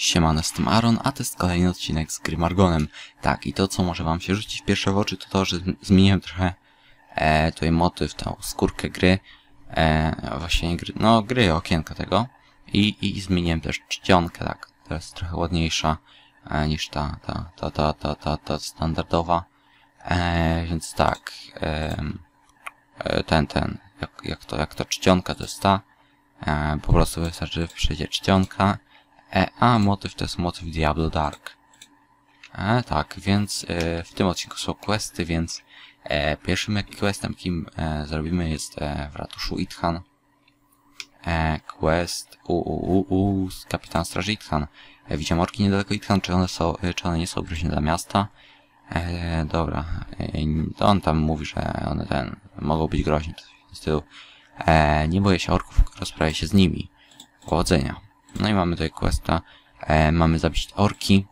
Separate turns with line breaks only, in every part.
Siemano, jestem Aaron, a to jest kolejny odcinek z gry Margonem. Tak, i to co może wam się rzucić pierwsze w oczy to to, że zm- zmieniłem trochę e, tutaj motyw, tą skórkę gry. E, właśnie gry, no gry, okienka tego. I, I zmieniłem też czcionkę, tak. Teraz trochę ładniejsza e, niż ta, ta, ta, ta, ta, ta, ta standardowa. E, więc tak, e, ten, ten, jak, jak to, jak to czcionka to jest ta. E, po prostu wystarczy przejdzie czcionka. E, a motyw to jest motyw Diablo Dark. E, tak, więc e, w tym odcinku są questy, więc e, pierwszym questem, kim e, zrobimy jest e, w ratuszu Ithan. E, quest u, u, u, u z kapitan straży Ithan. E, widziałem orki niedaleko Ithan, czy one są, e, czy one nie są groźne dla miasta? E, dobra, e, to on tam mówi, że one ten, mogą być groźne. W stylu, e, nie boję się orków, rozprawię się z nimi. Powodzenia. No i mamy tutaj questa. E, mamy zabić orki.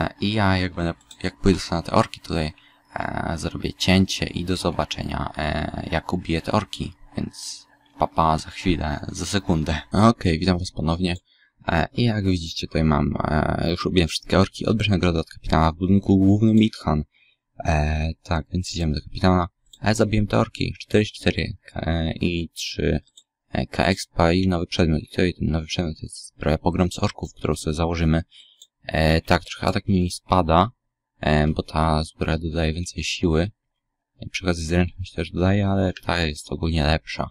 E, I ja jak będę, jak pójdę na te orki tutaj, e, zrobię cięcie i do zobaczenia, e, jak ubiję te orki. Więc papa za chwilę, za sekundę. Okej, witam was ponownie. E, I jak widzicie tutaj mam, e, już ubiłem wszystkie orki, odbierz nagrodę od kapitana w budynku głównym Mithan. E, tak, więc idziemy do kapitana. E, zabiłem te orki, 4 z 4 e, i 3 e, K-Expa i nowy przedmiot. I i ten nowy przedmiot to jest zbroja pogromcy orków, którą sobie założymy. E, tak, trochę atak mi spada, e, bo ta zbroja dodaje więcej siły. I przy okazji zręczność też dodaje, ale ta jest ogólnie lepsza.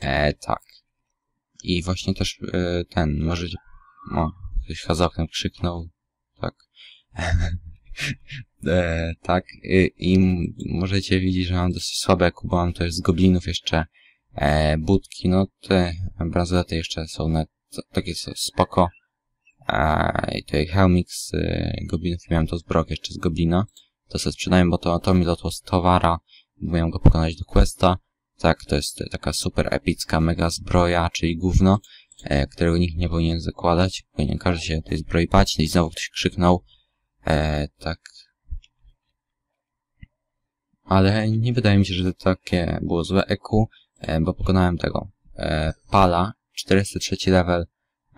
E, tak. I właśnie też e, ten, możecie... O, ktoś za oknem krzyknął. Tak. e, tak. I, I możecie widzieć, że mam dosyć słabe kubo, mam też z goblinów jeszcze e, budki, no te bransolety jeszcze są na, takie s- spoko. E, I tutaj hełmik z e, goblinów, miałem to zbrok jeszcze z goblina. To sobie sprzedałem, bo to, to mi z towara, bo miałem go pokonać do questa. Tak, to jest taka super epicka mega zbroja, czyli gówno, e, którego nikt nie powinien zakładać. Powinien każdy się tej zbroi bać. I znowu ktoś krzyknął. E, tak. Ale nie wydaje mi się, że to takie było złe EQ, e, bo pokonałem tego e, Pala, 403 level,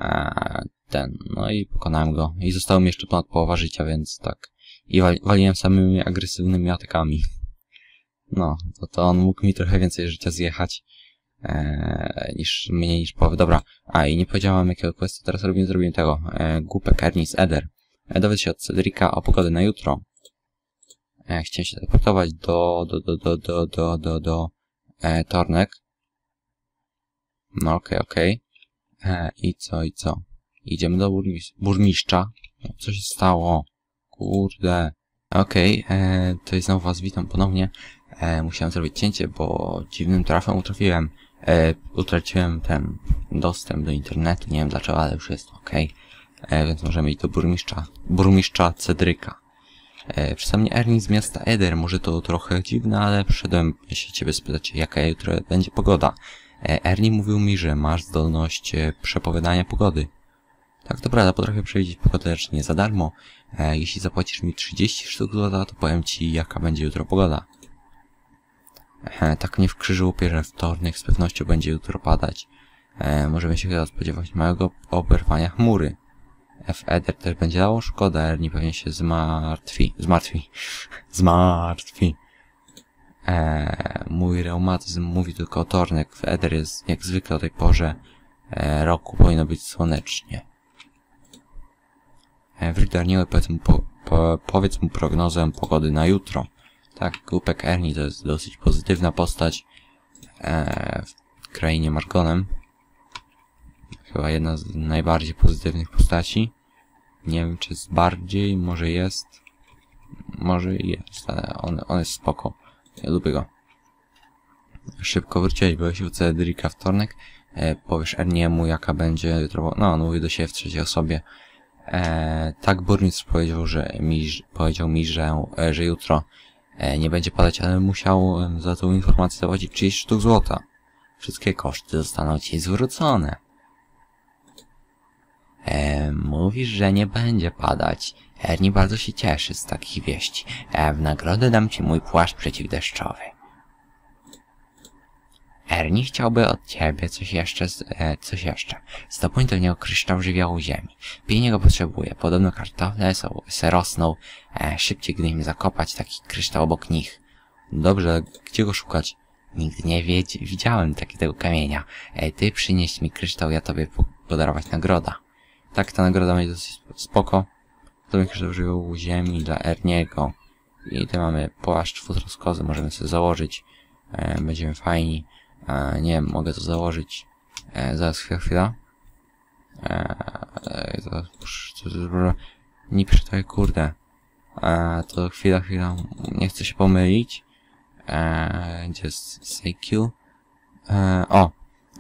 e, ten, no i pokonałem go. I zostało mi jeszcze ponad połowa życia, więc tak. I wali, waliłem samymi agresywnymi atakami. No, to, to on mógł mi trochę więcej życia zjechać e, niż mniej niż połowę. Dobra, a i nie powiedziałem jakiego questa teraz robimy, zrobimy tego. E, Głupek Ernest Eder. E, dowiedz się od Cedrika o pogodę na jutro. E, chciałem się teleportować do, do, do, do, do, do, do, do e, Tornek. No okej, okej. E, I co, i co? Idziemy do burmis burmistrza. No, co się stało? Kurde. Okej, e, to jest znowu was witam ponownie. E, musiałem zrobić cięcie, bo dziwnym trafem utrafiłem. E, utraciłem ten dostęp do internetu, nie wiem dlaczego, ale już jest ok. E, więc możemy iść do burmistrza, burmistrza Cedryka. E, mnie Ernie z miasta Eder, może to trochę dziwne, ale przyszedłem się ciebie spytać, jaka jutro będzie pogoda. E, Ernie mówił mi, że masz zdolność e, przepowiadania pogody. Tak, to prawda, potrafię przewidzieć pogodę, lecz nie za darmo. E, jeśli zapłacisz mi 30 sztuk złota, to powiem ci, jaka będzie jutro pogoda. Tak nie w krzyżu łupie, że wtorek z pewnością będzie jutro padać. Możemy się chyba spodziewać małego oberwania chmury. F. Eder też będzie dało szkoda, Ernie pewnie się zmartwi. Zmartwi. Zmartwi. E, mój reumatyzm mówi tylko o tornek. W Eder jest jak zwykle o tej porze e, roku powinno być słonecznie. E, powiedz mu, po, po, powiedz mu prognozę pogody na jutro. Tak, Głupek Ernie to jest dosyć pozytywna postać e, w krainie Margonem. Chyba jedna z najbardziej pozytywnych postaci. Nie wiem, czy jest bardziej, może jest. Może jest, ale on, on jest spoko. Ja lubię go. Szybko wróciłeś, byłeś u Cedrika wtorek. E, powiesz Erniemu, jaka będzie jutro. No, on mówi do siebie w trzeciej osobie. E, tak burmistrz powiedział, że mi, powiedział mi, że, e, że jutro e, nie będzie padać, ale musiał za tą informację zapłacić 30 sztuk złota. Wszystkie koszty zostaną ci zwrócone. E, mówisz, że nie będzie padać. Ernie bardzo się cieszy z takich wieści. E, w nagrodę dam ci mój płaszcz przeciwdeszczowy. Ernie chciałby od ciebie coś jeszcze, e, coś jeszcze. Zdobądź do niego kryształ żywiołu ziemi. Pij niego potrzebuje. Podobno kartofle są, se rosną e, szybciej, gdy im zakopać taki kryształ obok nich. Dobrze, gdzie go szukać? Nigdy nie wiedz, widziałem takiego kamienia. E, ty przynieś mi kryształ, ja tobie po podarować nagroda. Tak, ta nagroda będzie dosyć spoko. To mi kryształ żywiołu ziemi dla Erniego. I tu mamy płaszcz futroskozy, możemy sobie założyć. E, będziemy fajni. E, nie wiem, mogę to założyć. E, zaraz chwila, chwila. E, e, zaraz, to- nie przeczytaj, kurde. E, to chwila, chwila. Nie chcę się pomylić. E, gdzie jest CQ? E, o!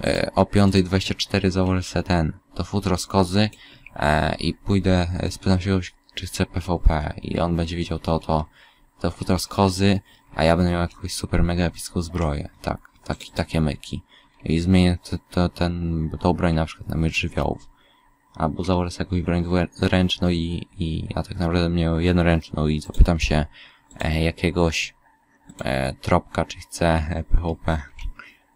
E, o 5.24 założę sobie ten. To futro z kozy. E, I pójdę, e, spytam się kogoś, czy chce PvP. I on będzie widział to, to. To futro z kozy. A ja będę miał jakąś super mega epicką zbroję. Tak, taki, takie myki. I zmienię to, to, ten, tą broń na przykład na miecz żywiołów. Albo założę sobie jakąś broń dwuręczną i, i ja tak naprawdę miał jednoręczną i zapytam się e, jakiegoś e, tropka, czy chce e, PvP.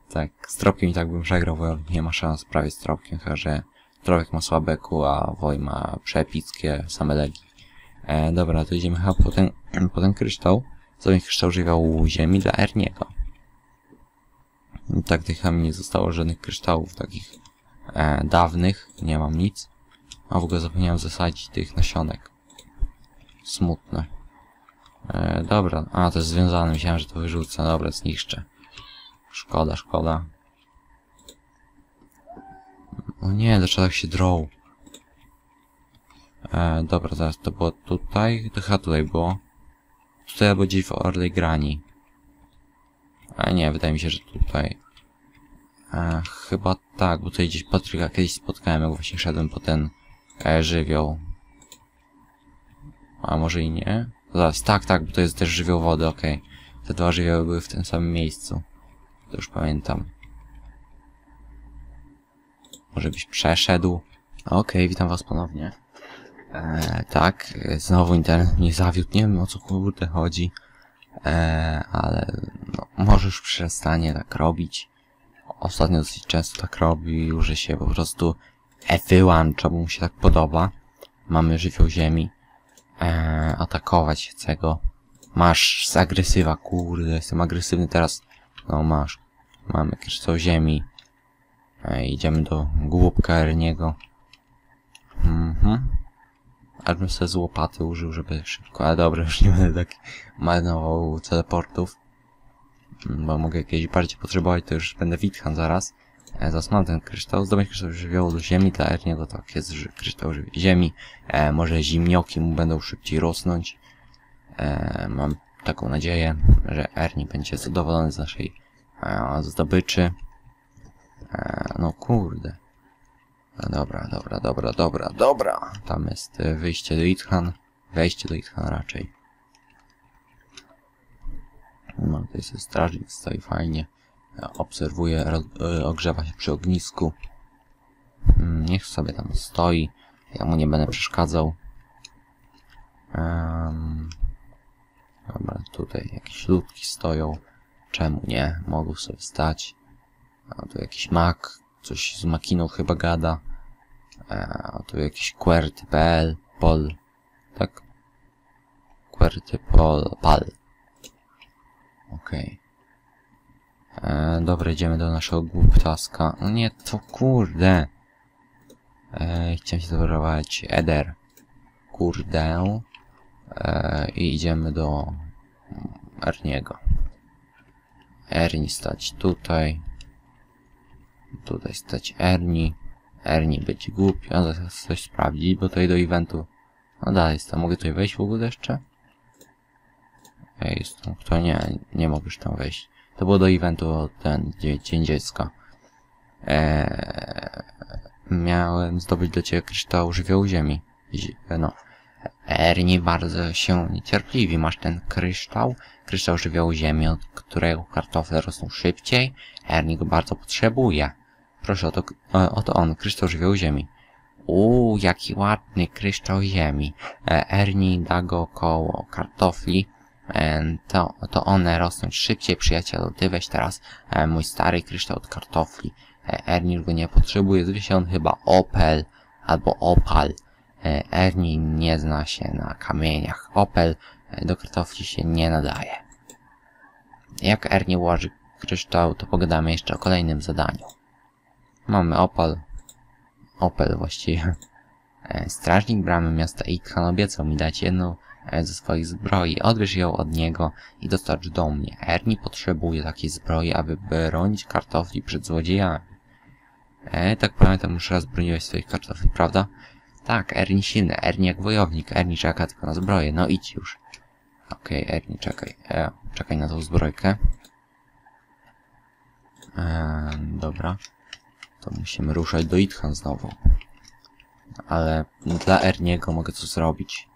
Tak, z tropkiem i tak bym przegrał, bo nie ma szans prawie z tropkiem, chyba że tropek ma słabe Q, a Woj ma przepickie same legi. E, dobra, to idziemy chyba po ten, po ten kryształ. Sobie kryształ ziemi dla Erniego. I tak tych chyba mi nie zostało żadnych kryształów takich e, dawnych, nie mam nic. A w ogóle zapomniałem zasadzić tych nasionek. Smutne. E, dobra, a to jest związane, myślałem, że to wyrzucę. Dobra, zniszczę. Szkoda, szkoda. O nie, dlaczego tak się drą? E, dobra, teraz to było tutaj, to chyba tutaj było. Tutaj albo gdzieś w Orlej Grani. A nie, wydaje mi się, że tutaj. E, chyba tak, bo tutaj gdzieś Patryka kiedyś spotkałem, jak właśnie szedłem po ten e, żywioł. A może i nie? Zaraz, tak, tak, bo to jest też żywioł wody, okej. Te dwa żywioły były w tym samym miejscu. To już pamiętam. Może byś przeszedł? Okej, witam was ponownie. E, tak, znowu internet mnie zawiódł, nie wiem o co kurde chodzi. E, ale no, może już przestanie tak robić. Ostatnio dosyć często tak robi, że się po prostu e, wyłącza, bo mu się tak podoba. Mamy żywioł ziemi. E, atakować chce. Masz z agresywa, kurde, jestem agresywny teraz. No masz. Mamy kryształ ziemi. Idziemy do głupka Erniego. Mhm. Sobie z łopaty użył, żeby szybko, ale dobra, już nie będę tak marnował teleportów. Bo mogę jakieś bardziej potrzebować, to już będę Witchan zaraz. E, ten kryształ, zdobyć kryształ żywiołu do ziemi, dla Erniego tak jest, że kryształ ży- ziemi. E, może zimnioki mu będą szybciej rosnąć. E, mam taką nadzieję, że Ernie będzie zadowolony z naszej e, zdobyczy. E, no kurde. No dobra, dobra, dobra, dobra, dobra. Tam jest e, wyjście do Itchan. Wejście do Itchan raczej. No, to jest strażnik, stoi fajnie. E, Obserwuje, ogrzewa się przy ognisku. Mm, Niech sobie tam stoi. Ja mu nie będę przeszkadzał. Em, dobra, tutaj jakieś ludki stoją. Czemu nie? Mogą sobie stać. A tu jakiś mak. Coś z makiną chyba gada. E, A tu jakiś QWERTY.pl. Pol. Tak? QWERTY pol. Pal. Okej. E, Dobra, idziemy do naszego głuptaska. No nie, to kurde. E, chciałem się zawołać Eder. Kurde. E, I idziemy do Erniego. Erni stać tutaj. Tutaj stać Erni. Erni być głupi. A zaraz coś sprawdzić, bo tutaj do eventu. No dalej jest tam. Mogę tutaj wejść w ogóle jeszcze? Ej, jest kto? Nie, nie już tam wejść. To było do eventu ten dzie- Dzień Dziecka. Eee, miałem zdobyć dla ciebie kryształ żywiołu ziemi. Zi- no. Ernie bardzo się niecierpliwi. Masz ten kryształ? Kryształ żywiołu ziemi, od którego kartofle rosną szybciej. Ernie go bardzo potrzebuje. Proszę, oto, oto on, kryształ żywiołu ziemi. Uuu, jaki ładny kryształ ziemi. E, Ernie da go koło kartofli. E, to, to one rosną szybciej, przyjacielu. Ty weź teraz e, mój stary kryształ od kartofli. Ernie go nie potrzebuje, zwie się on chyba Opel albo Opal. E, Ernie nie zna się na kamieniach. Opel e, do kartofli się nie nadaje. Jak Ernie ułoży kryształ, to pogadamy jeszcze o kolejnym zadaniu. Mamy Opal. Opel właściwie. E, Strażnik bramy miasta Itchan obiecał mi dać jedną ze swoich zbroi. Odbierz ją od niego i dostarcz do mnie. Ernie potrzebuje takiej zbroi, aby bronić kartofli przed złodziejami. E, tak pamiętam, już raz broniłeś swoich kartofli, prawda? Tak, Ernie silny, Ernie jak wojownik, Ernie czeka tylko na zbroję, no idź już. Okej, okay, Ernie, czekaj, e, czekaj na tą zbrojkę. E, dobra. To musimy ruszać do Itchan znowu. Ale dla Erniego mogę coś zrobić.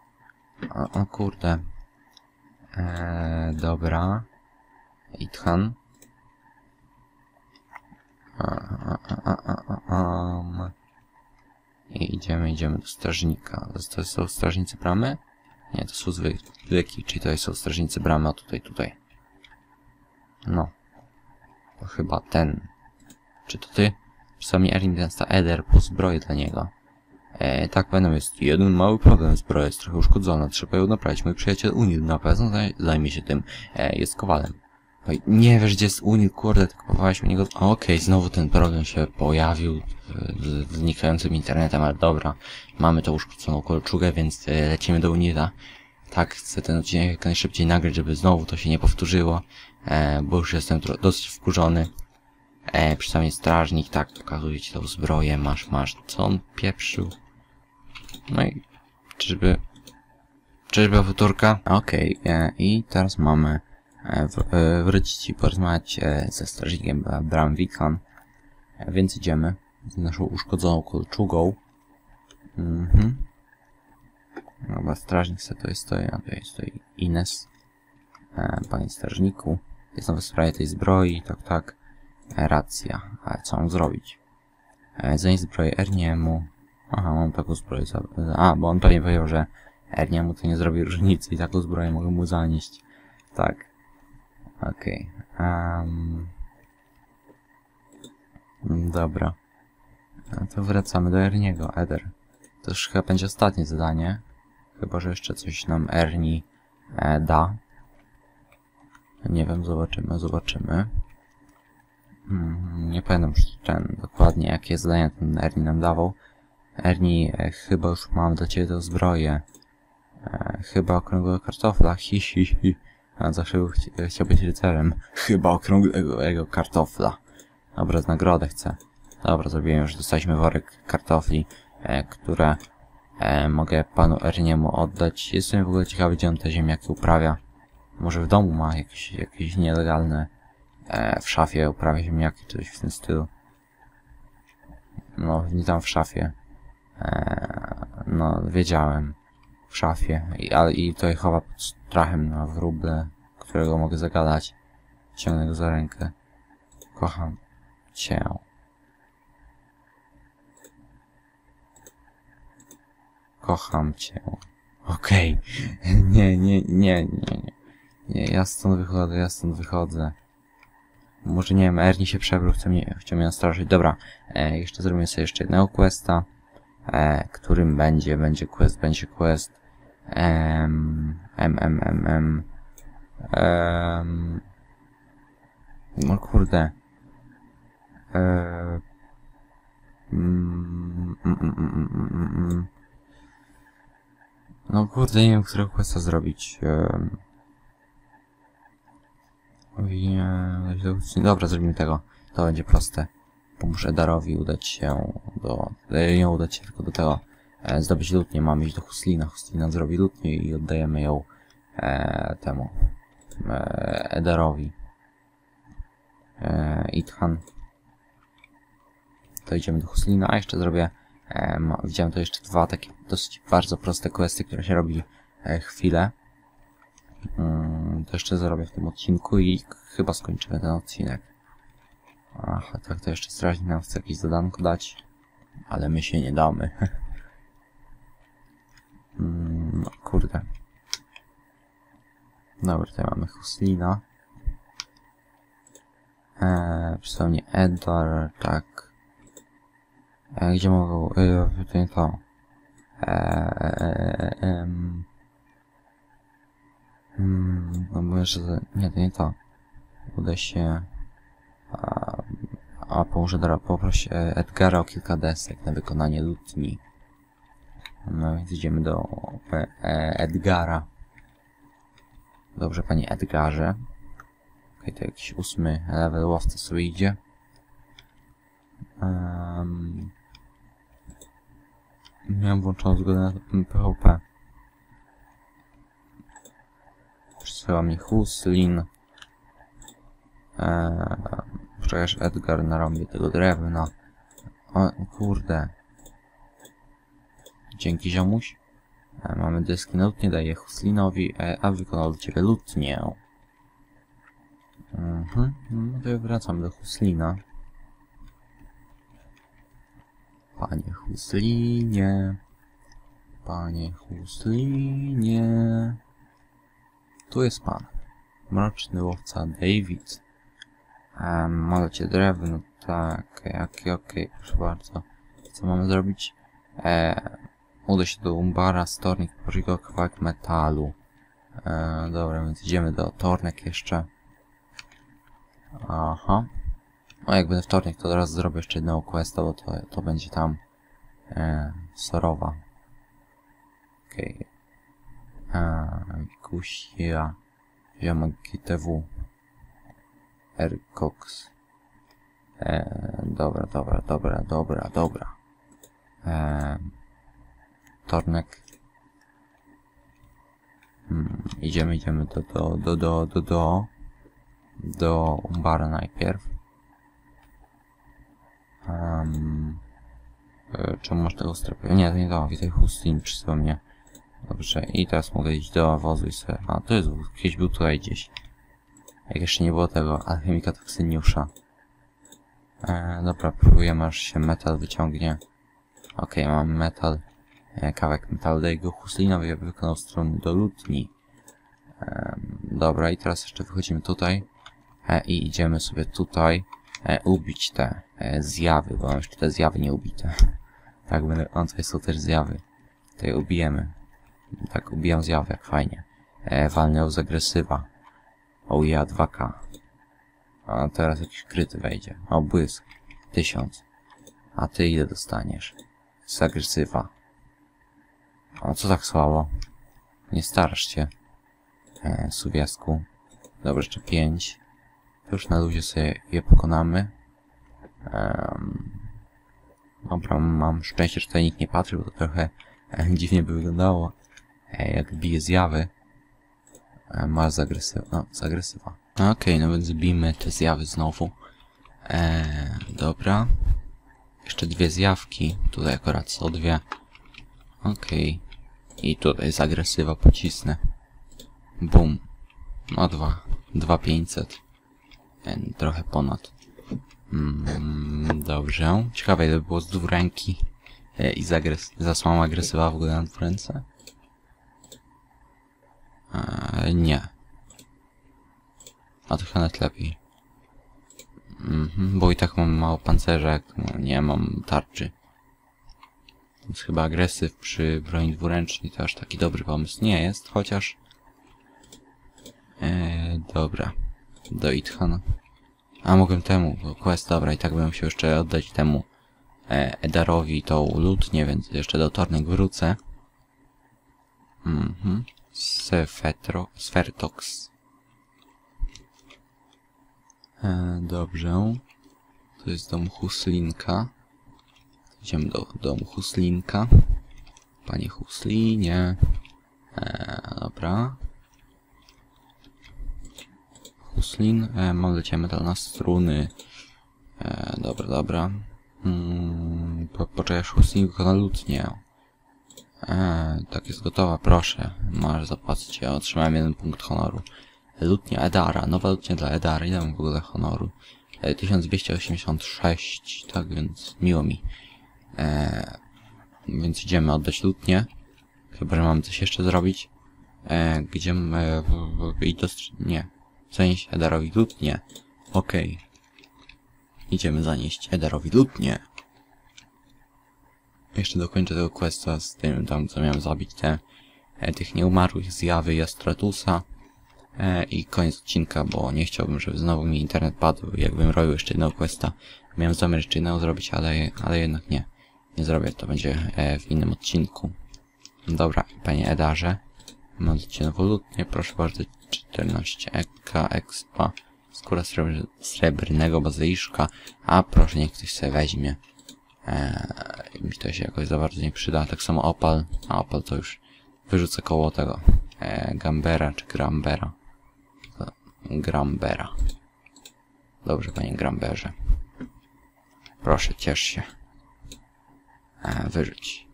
O, o kurde. E, dobra. Itchan. A, a, a, a, a, a. I idziemy, idziemy do strażnika. To, są strażnicy bramy? Nie, to są zwykli, czyli to są strażnicy bramy, a tutaj, tutaj. No. To chyba ten. Czy to ty? Przynajmniej Erin Gangsta Eder po zbroję dla niego. E, tak, pamiętam, jest jeden mały problem. Zbroja jest trochę uszkodzona. Trzeba ją naprawić. Mój przyjaciel Unil na pewno zaj zajmie się tym. E, jest kowalem. Oj, nie wiesz, gdzie jest Unil, kurde, tylko kupowałeś mnie go... Okej, okay, znowu ten problem się pojawił z znikającym internetem, ale dobra. Mamy tą uszkodzoną kolczugę, więc e, lecimy do Unila. Tak, chcę ten odcinek jak najszybciej nagrać, żeby znowu to się nie powtórzyło, e, bo już jestem dosyć wkurzony. E, przynajmniej strażnik, tak, pokazuje ci tą zbroję, masz, masz. Co on pieprzył? No i czyżby... Czyżby futurka? Okej, okay, e, i teraz mamy e, e, wrócić i porozmawiać e, ze strażnikiem Bram Wikon. Więc idziemy z naszą uszkodzoną kolczugą. Mhm. Dobra, strażnik se tutaj stoi, a tutaj stoi Ines. E, panie strażniku, jestem w sprawie tej zbroi, tak, tak. E, racja, ale co mam zrobić? E, zanieść zbroję Erniemu. Aha, mam taką zbroję. Za... A, bo on pewnie powiedział, że Erniemu to nie zrobi różnicy i taką zbroję mogę mu zanieść. Tak. Okej. Okay. Um... Dobra. No to wracamy do Erniego, Eder. To już chyba będzie ostatnie zadanie. Chyba, że jeszcze coś nam Erni e, da. Nie wiem, zobaczymy, zobaczymy. Hmm, nie pamiętam już ten, dokładnie jakie zadania ten Erni nam dawał. Erni, e, chyba już mam dla ciebie tę zbroję. E, chyba okrągłego kartofla, hi, hi, hi. A zawsze ch chciał być rycerem. Chyba okrągłego kartofla. Dobra, nagrodę chcę. Dobra, zrobiłem już, dostaliśmy worek kartofli, e, które e, mogę panu Erniemu oddać. Jestem w ogóle ciekawy, gdzie on te ziemniaki uprawia. Może w domu ma jakieś, jakieś nielegalne e, w szafie uprawia ziemniaki, czy coś w tym stylu. No, nie tam w szafie. E, no, wiedziałem. W szafie. I, ale, I tutaj chowa pod strachem na wróble, którego mogę zagadać. Ciągnę go za rękę. Kocham cię. Kocham cię. Okej. Okay. Nie, nie, nie, nie, nie. Nie, ja stąd wychodzę, ja stąd wychodzę. Może nie wiem, Ernie się przebrał, chce mnie, chce mnie nastraszyć. Dobra, e, jeszcze zrobimy sobie jeszcze jednego questa, e, którym będzie, będzie quest, będzie quest. M, M, M, M, M. Um, no kurde. E, mm, mm, mm, mm, mm, mm. No kurde, nie wiem, którego questa zrobić. Um, Dobra, zrobimy tego. To będzie proste. Pomóż Darowi udać się do... Nie udać się, tylko do tego e, zdobyć lutnię. Mamy iść do Huslina. Huslina zrobi lutnię i oddajemy ją e, temu e, Edarowi. E, Ithan. To idziemy do Huslina, a jeszcze zrobię e, ma, widziałem to jeszcze dwa takie dosyć bardzo proste questy, które się robi e, chwilę. Mm, to jeszcze zrobię w tym odcinku i chyba skończymy ten odcinek. Aha, tak to jeszcze strażnik nam chce jakieś zadanko dać. Ale my się nie damy. mm, no kurde. Dobra, tutaj mamy Huslina. Eee, przysłownie Edar, tak. Eee, gdzie mogą... Eee, to nie to. Eee, em, hmm, no bo jeszcze... Nie, to nie to. Uda się... A, a położę e, Edgara o kilka desek na wykonanie lutni. No więc idziemy do e, e, Edgara. Dobrze, panie Edgarze. Okej, to jakiś ósmy level łowca sobie idzie. Um, miałem włączoną zgodę na PvP. Przesyła mnie Huslin. Eee, przecież Edgar narąbie tego drewna. O, kurde. Dzięki ziomuś. E, mamy deski na lutnie, daję Huslinowi, e, a wykonał ciebie lutnię. Mhm, no to wracam do Huslina. Panie Huslinie, panie Huslinie. Tu jest pan. Mroczny łowca David. Um, możecie drewno, tak, jakie, okej, proszę bardzo. Co mamy zrobić? E, uda się do Umbara, stornik, pożyj go kawałek metalu. E, dobra, więc idziemy do Tornek jeszcze. Aha. No jak będę wtornik, to teraz zrobię jeszcze jedną questa, bo to, to będzie tam e, Sorowa. Okej. Okay. Kusia. Ziomek GTW. Ercox. E, dobra, dobra, dobra, dobra, dobra. E, Tornek. Hmm, idziemy, idziemy do, do, do, do, do, do do Umbara najpierw. Um, czy masz tego strefy? Nie, to nie to, witaj Hustin przysyła mnie. Dobrze, i teraz mogę iść do wozu i sobie... A, to jest wóz, kiedyś był tutaj gdzieś. Jak jeszcze nie było tego alchemika toksyniusza. E, dobra, próbujemy aż się metal wyciągnie. Okej, okay, mam metal. E, kawałek metalu daję go Huslinowi, aby wykonał stronę do lutni. Dobra, i teraz jeszcze wychodzimy tutaj. E, I idziemy sobie tutaj e, ubić te zjawy, bo mam jeszcze te zjawy nie ubite. Tak, będę, on tutaj są też zjawy. Tutaj ubijemy. Tak, ubijam zjawy, jak fajnie. Walnę z agresywa. O ja, 2K. A teraz jakiś kryty wejdzie. O, błysk. Tysiąc. A ty ile dostaniesz? Z agresywa. O, co tak słabo? Nie starasz się. E, Suwiasku. Dobra, jeszcze pięć. Już na luzie sobie je pokonamy. Um, dobra, mam szczęście, że tutaj nikt nie patrzy, bo to trochę e, dziwnie by wyglądało. E, jak bije zjawy. E, ma zagresywa. No, zagresywa. Okej, okay, no więc bijmy te zjawy znowu. E, dobra. Jeszcze dwie zjawki. Tutaj akurat są dwie. Okej. Okay. I tutaj z agresywa pocisnę. Bum. No dwa. Dwa pięćset. Trochę ponad. Mm, dobrze. Ciekawe ile było z dwuręki. E, I zagres zasłama agresywa w ogóle na dwuręce? E, nie. A to chyba nawet lepiej. Mhm, bo i tak mam mało pancerza, jak nie mam tarczy. Więc chyba agresyw przy broni dwuręcznej to aż taki dobry pomysł nie jest, chociaż... E, dobra. Do Ithan. A mogłem temu, bo quest, dobra, i tak bym się jeszcze oddać temu e, Edarowi tą lutnię, więc jeszcze do Tornek wrócę. Mhm. Sfetro, Sfertox. E, dobrze. To jest dom Huslinka. Idziemy do domu Huslinka. Panie Huslinie. E, dobra. Huslin. E, mam dla ciebie metal na struny. E, dobra, dobra. Hmm, po, poczekaj, Huslin wykona lutnię. E, tak jest gotowa, proszę. Masz zapłacić. Ja otrzymałem jeden punkt honoru. Lutnia Edara. Nowa lutnia dla Edara. Ile mam w ogóle honoru? E, 1286. Tak więc miło mi. E, więc idziemy oddać lutnię. Chyba, że mamy coś jeszcze zrobić. E, gdzie... E, w- w- i dostr... Nie. Zanieść Ederowi lód? Nie. Okej. Idziemy zanieść Ederowi lód? Nie. Jeszcze dokończę tego questa z tym tam, co miałem zabić te, e, tych nieumarłych zjawy Jastratusa. E, I koniec odcinka, bo nie chciałbym, żeby znowu mi internet padł, jakbym robił jeszcze jednego questa. Miałem zamiar jeszcze jednego zrobić, ale, ale jednak nie. Nie zrobię, to będzie e, w innym odcinku. Dobra, panie Edarze. Mam ciebie nowolutnie, proszę bardzo, 14 eka, expa, skóra srebr srebrnego bazyliszka, a proszę niech ktoś sobie weźmie. Eee, mi to się jakoś za bardzo nie przyda, tak samo opal, a opal to już wyrzucę koło tego eee, gambera czy grambera. Grambera. Dobrze, panie Gramberze. Proszę, ciesz się. E, wyrzuć.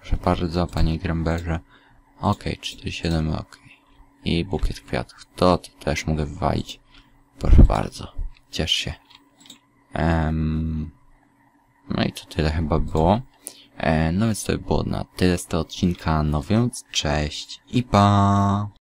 Proszę bardzo, panie Gramberze. Okej, 47, okej. I bukiet kwiatów. To, to też mogę wywalić. Proszę bardzo. Ciesz się. Em, no i to tyle chyba było. E, no więc to by było na tyle z tego odcinka. No więc cześć i pa!